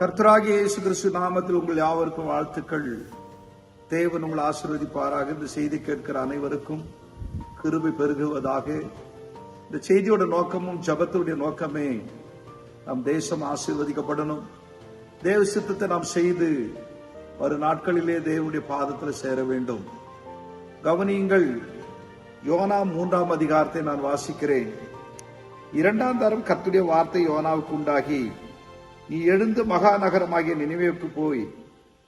கர்த்தராகிய இயேசு கிறிஸ்து நாமத்தில் உங்கள் யாவருக்கும் வாழ்த்துக்கள். தேவன் உங்களை ஆசீர்வதிப்பாராக. இந்த செய்தி கேட்கிற அனைவருக்கும் கிருபை பெருகுவதாக. இந்த செய்தியோட நோக்கமும் ஜபத்துடைய நோக்கமே நம் தேசம் ஆசீர்வதிக்கப்படணும். தேவ சித்தத்தை நாம் செய்து வரும் நாட்களிலே தேவனுடைய பாதத்தில் சேர வேண்டும். கவனியுங்கள் யோனா மூன்றாம் அதிகாரத்தை நான் வாசிக்கிறேன். இரண்டாம் தரம் கத்துடைய வார்த்தை யோனாவுக்கு உண்டாகி நீ எழுந்து மகாநகரமாகிய நினைவேக்கு போய்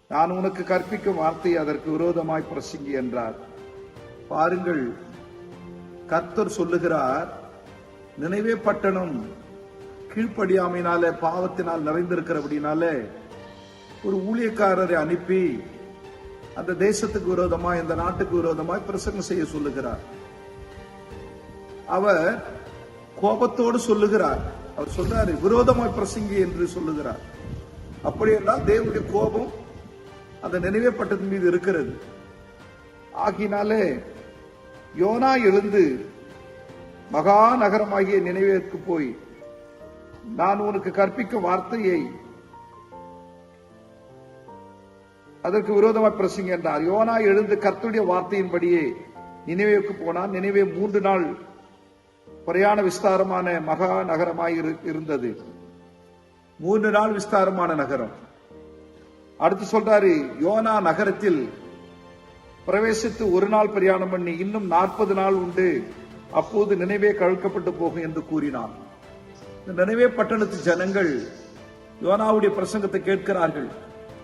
நான் உனக்கு கற்பிக்கும் வார்த்தை அதற்கு விரோதமாய் பிரசங்கி என்றார். பாருங்கள் கர்த்தர் சொல்லுகிறார் நினைவே பட்டணம் கீழ்ப்படியாமையினால பாவத்தினால் நிறைந்திருக்கிற நிறைந்திருக்கிறபடினால ஒரு ஊழியக்காரரை அனுப்பி அந்த தேசத்துக்கு விரோதமாய் இந்த நாட்டுக்கு விரோதமாய் பிரசங்கம் செய்ய சொல்லுகிறார். அவர் கோபத்தோடு சொல்லுகிறார் அவர் சொன்னார் விரோதமாய் பிரசங்கி என்று சொல்லுகிறார். அப்படியெல்லாம் தேவனுடைய கோபம் அந்த நினைவேப்பட்டத்தின் மீது இருக்கிறது. ஆகினாலே யோனா எழுந்து மகா நகரமாகிய நினைவேற்கு போய் நான் உனக்கு கற்பிக்கும் வார்த்தையை அதற்கு விரோதமாய் பிரசங்க என்றார். யோனா எழுந்து கர்த்துடைய வார்த்தையின்படியே நினைவேக்கு போனான். நினைவே மூன்று நாள் பிரயாண விஸ்தாரமான மகா நகரமாய் இருந்தது. மூன்று நாள் விஸ்தாரமான நகரம். அடுத்து சொல்றாரு யோனா நகரத்தில் பிரவேசித்து ஒரு நாள் பிரயாணம் பண்ணி இன்னும் நாற்பது நாள் உண்டு. அப்போது நினைவே கழுக்கப்பட்டு போகும் என்று கூறினான். இந்த நினைவே பட்டணத்து ஜனங்கள் யோனாவுடைய பிரசங்கத்தை கேட்கிறார்கள்.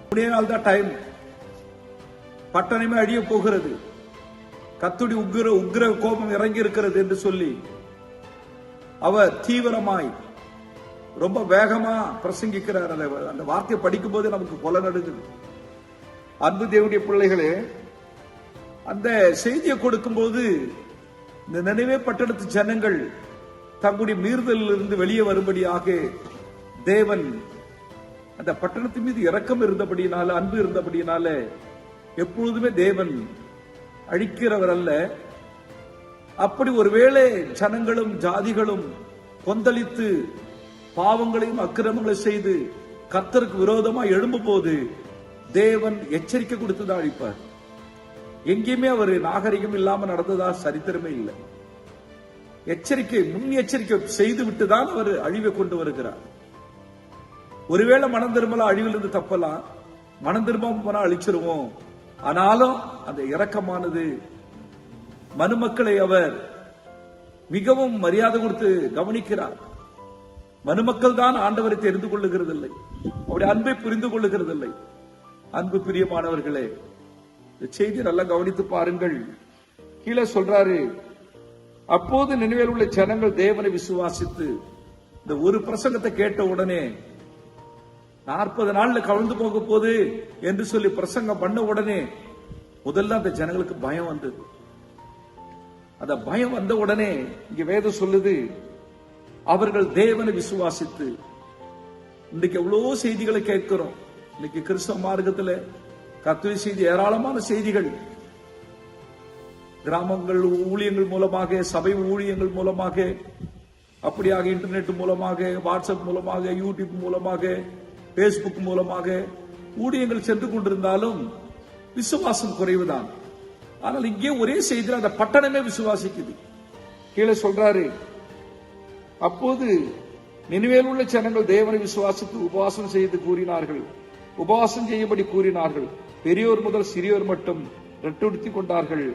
முடிய நாள் தான் டைம் பட்டணமே அழிய போகிறது. கத்துடி உக்கிர உக்கிர கோபம் இறங்கி இருக்கிறது என்று சொல்லி அவர் தீவிரமாய் ரொம்ப வேகமா பிரசங்கிக்கிறார் அந்த அந்த வார்த்தையை படிக்கும் போது நமக்கு கொலை நடுங்குது அன்பு தேவனுடைய பிள்ளைகளே அந்த செய்தியை கொடுக்கும்போது இந்த நினைவே பட்டணத்து ஜனங்கள் தங்களுடைய மீறுதலில் இருந்து வெளியே வரும்படியாக தேவன் அந்த பட்டணத்து மீது இரக்கம் இருந்தபடியினால அன்பு இருந்தபடியினால எப்பொழுதுமே தேவன் அழிக்கிறவர் அல்ல. அப்படி ஒருவேளை ஜனங்களும் ஜாதிகளும் கொந்தளித்து பாவங்களையும் அக்கிரமங்களையும் செய்து கத்தருக்கு விரோதமா எழும்பும் போது தேவன் எச்சரிக்கை கொடுத்துதான் அழிப்பார் எங்கேயுமே அவர் நாகரிகம் இல்லாம நடந்ததா சரித்திரமே இல்லை. எச்சரிக்கை முன் எச்சரிக்கை செய்து விட்டுதான் அவர் அழிவை கொண்டு வருகிறார். ஒருவேளை மனம் திரும்பலாம் அழிவிலிருந்து தப்பலாம். மனம் திரும்பாம போனா அழிச்சிருவோம். ஆனாலும் அந்த இரக்கமானது மனுமக்களை அவர் மிகவும் மரியாதை கொடுத்து கவனிக்கிறார். மனுமக்கள் தான் ஆண்டவரை தெரிந்து கொள்ளுகிறதில்லை. அவருடைய அன்பை புரிந்து கொள்ளுகிறதில்லை. அன்பு பிரியமானவர்களே இந்த செய்தி நல்லா கவனித்து பாருங்கள். கீழே சொல்றாரு அப்போது நினைவில் உள்ள ஜனங்கள் தேவனை விசுவாசித்து இந்த ஒரு பிரசங்கத்தை கேட்ட உடனே நாற்பது நாள்ல கவிழ்ந்து போக போகுது என்று சொல்லி பிரசங்கம் பண்ண உடனே முதல்ல அந்த ஜனங்களுக்கு பயம் வந்தது. அந்த பயம் வந்த உடனே இங்க வேதம் சொல்லுது அவர்கள் தேவனை விசுவாசித்து இன்னைக்கு எவ்வளவு செய்திகளை கேட்கிறோம். இன்னைக்கு கிறிஸ்தவ மார்க்கத்துல கத்துவை செய்தி ஏராளமான செய்திகள். கிராமங்கள் ஊழியங்கள் மூலமாக சபை ஊழியங்கள் மூலமாக அப்படியாக இன்டர்நெட் மூலமாக வாட்ஸ்அப் மூலமாக யூடியூப் மூலமாக பேஸ்புக் மூலமாக ஊழியங்கள் சென்று கொண்டிருந்தாலும் விசுவாசம் குறைவுதான். ஆனால் இங்கே ஒரே செய்தியில் அந்த பட்டணமே விசுவாசிக்குது. கீழே சொல்றாரு அப்போது நினைவேல் உள்ள ஜனங்கள் தேவனை விசுவாசித்து உபவாசம் செய்து கூறினார்கள். உபவாசம் செய்யும்படி கூறினார்கள். பெரியோர் முதல் சிறியோர் மட்டும் ரெட்டுடுத்தி கொண்டார்கள்.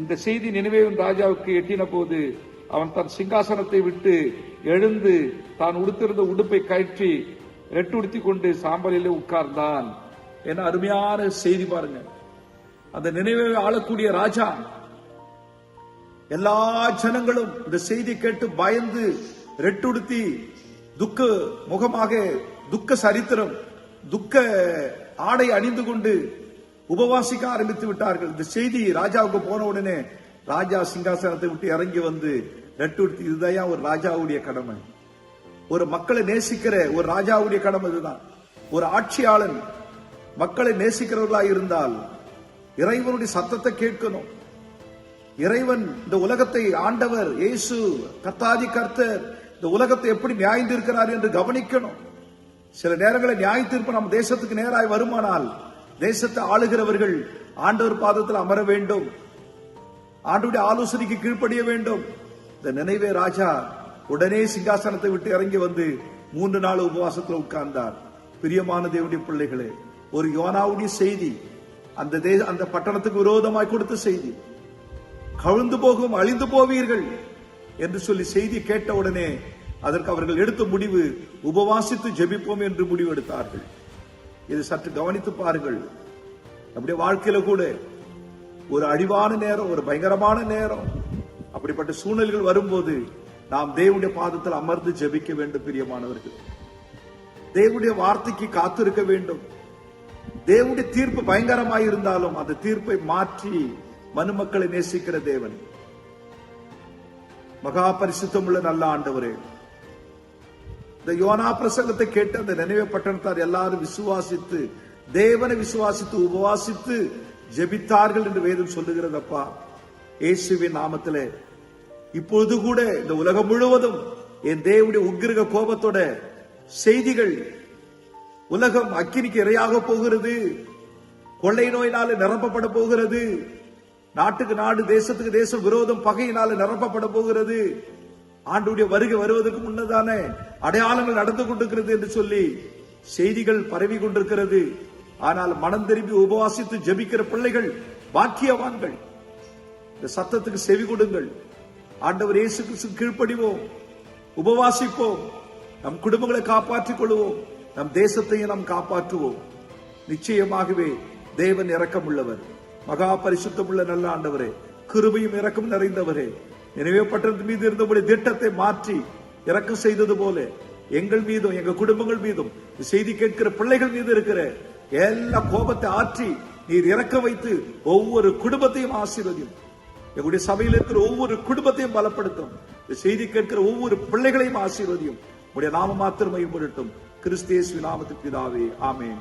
இந்த செய்தி நினைவேவன் ராஜாவுக்கு எட்டின போது அவன் தன் சிங்காசனத்தை விட்டு எழுந்து தான் உடுத்திருந்த உடுப்பை கயற்றி ரெட்டுடுத்திக் கொண்டு சாம்பலிலே உட்கார்ந்தான். என அருமையான செய்தி பாருங்க. அந்த நினைவை ஆளக்கூடிய ராஜா. எல்லா ஜனங்களும் இந்த செய்தி கேட்டு பயந்து ரெட்டுடுத்தி துக்க முகமாக துக்க சரித்திரம் துக்க ஆடை அணிந்து கொண்டு உபவாசிக்க ஆரம்பித்து விட்டார்கள். இந்த செய்தி ராஜாவுக்கு போன உடனே ராஜா சிங்காசனத்தை விட்டு இறங்கி வந்து ரெட்டுடுத்தி இதுதான் ஒரு ராஜாவுடைய கடமை. ஒரு மக்களை நேசிக்கிற ஒரு ராஜாவுடைய கடமை இதுதான். ஒரு ஆட்சியாளன் மக்களை நேசிக்கிறவர்களாக இருந்தால் இறைவனுடைய சத்தத்தை கேட்கணும். இறைவன் இந்த உலகத்தை ஆண்டவர் இயேசு கத்தாதி கர்த்தர் இந்த உலகத்தை எப்படி நியாயந்திருக்கிறார் என்று கவனிக்கணும். சில நேரங்களில் நியாய தீர்ப்பு நம்ம தேசத்துக்கு நேராய் வருமானால் தேசத்தை ஆளுகிறவர்கள் ஆண்டவர் பாதத்தில் அமர வேண்டும். ஆண்டுடைய ஆலோசனைக்கு கீழ்ப்படிய வேண்டும். இந்த நினைவே ராஜா உடனே சிங்காசனத்தை விட்டு இறங்கி வந்து மூன்று நாள் உபவாசத்தில் உட்கார்ந்தார். பிரியமான தேவனுடைய பிள்ளைகளே ஒரு யோனாவுடைய செய்தி அந்த தே அந்த பட்டணத்துக்கு விரோதமாய் கொடுத்த செய்தி. கவிழ்ந்து போகும் அழிந்து போவீர்கள் என்று சொல்லி செய்தி கேட்ட உடனே அதற்கு அவர்கள் எடுத்த முடிவு உபவாசித்து ஜெபிப்போம் என்று முடிவு எடுத்தார்கள் இது சற்று கவனித்து பாருங்கள். நம்முடைய வாழ்க்கையில கூட ஒரு அழிவான நேரம் ஒரு பயங்கரமான நேரம் அப்படிப்பட்ட சூழ்நிலைகள் வரும்போது நாம் தேவனுடைய பாதத்தில் அமர்ந்து ஜெபிக்க வேண்டும் பிரியமானவர்கள். தேவனுடைய வார்த்தைக்கு காத்திருக்க வேண்டும். தேவனுடைய தீர்ப்பு பயங்கரமாய் இருந்தாலும் அந்த தீர்ப்பை மாற்றி மனுமக்களை நேசிக்கிற தேவன். மகா பரிசுத்தம் உள்ள நல்ல ஆண்டவரே. இந்த யோனா பிரசங்கத்தை கேட்டு அந்த நினைவு பட்டணத்தார் எல்லாரும் விசுவாசித்து தேவனை விசுவாசித்து உபவாசித்து ஜெபித்தார்கள் என்று வேதம் சொல்லுகிறதப்பா. இயேசுவின் நாமத்திலே இப்பொழுது கூட இந்த உலகம் முழுவதும் என் தேவனுடைய உக்கிரக கோபத்தோட செய்திகள் உலகம் அக்கினிக்கு இரையாக போகிறது. கொள்ளை நோயினால நிரப்பப்பட போகிறது. நாட்டுக்கு நாடு தேசத்துக்கு தேசம் விரோதம் பகையினால நிரப்பப்பட போகிறது. ஆண்டுடைய வருகை வருவதற்கு முன்னதான அடையாளங்கள் நடந்து கொண்டிருக்கிறது என்று சொல்லி செய்திகள் பரவி கொண்டிருக்கிறது. ஆனால் மனம் திரும்பி உபவாசித்து ஜபிக்கிற பிள்ளைகள் பாக்கியவான்கள் இந்த சத்தத்துக்கு செவி கொடுங்கள். ஆண்டவர் இயேசு கிறிஸ்து கீழ்ப்படிவோம் உபவாசிப்போம் நம் குடும்பங்களை காப்பாற்றிக் கொள்வோம். நம் தேசத்தையும் நாம் காப்பாற்றுவோம். நிச்சயமாகவே தேவன் இரக்கம் உள்ளவர் மகா பரிசுத்தம் உள்ள நல்ல ஆண்டவரே கிருபையும் இறக்கம் நிறைந்தவரே. எனவே பட்டணத்து மீது இருந்தபடி திட்டத்தை மாற்றி இறக்கம் செய்தது போல எங்கள் மீதும் எங்க குடும்பங்கள் மீதும் இந்த செய்தி கேட்கிற பிள்ளைகள் மீது இருக்கிற எல்லா கோபத்தை ஆற்றி நீர் இறக்க வைத்து ஒவ்வொரு குடும்பத்தையும் ஆசீர்வதியும். எங்களுடைய சபையில் இருக்கிற ஒவ்வொரு குடும்பத்தையும் பலப்படுத்தும். இந்த செய்தி கேட்கிற ஒவ்வொரு பிள்ளைகளையும் ஆசீர்வதியும். உடைய நாம மாத்திரமையும் பொருட்டும் கிறிஸ்தேசு நாமத்துக்கு பிதாவே ஆமேன்.